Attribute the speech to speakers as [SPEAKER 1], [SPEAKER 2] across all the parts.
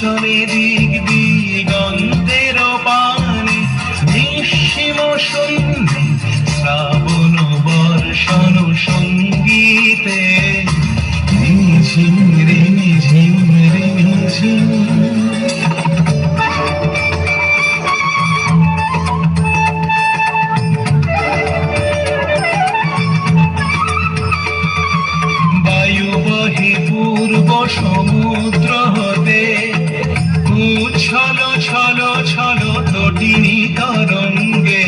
[SPEAKER 1] চলে দিক দিগন্তের পানে, নিঃসীম সন্ধি, শ্রাবণ বর্ষণ সঙ্গীতে। ঝিম রে ঝিম রে ঝিম বায়ু বহে পূর্ব সমুদ্র হতে তটিনী তরঙ্গে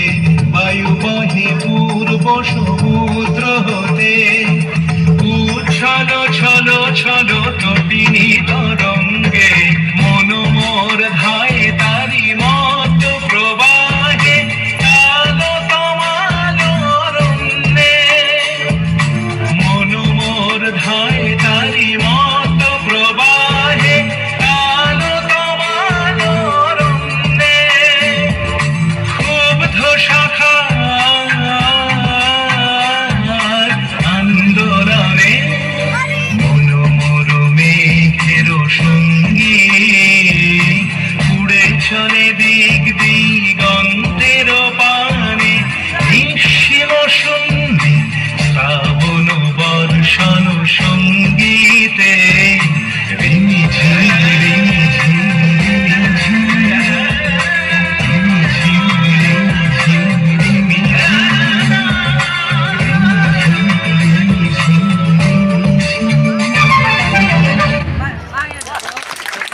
[SPEAKER 1] বায়ু বহে পূর্ব সবুজ শাখা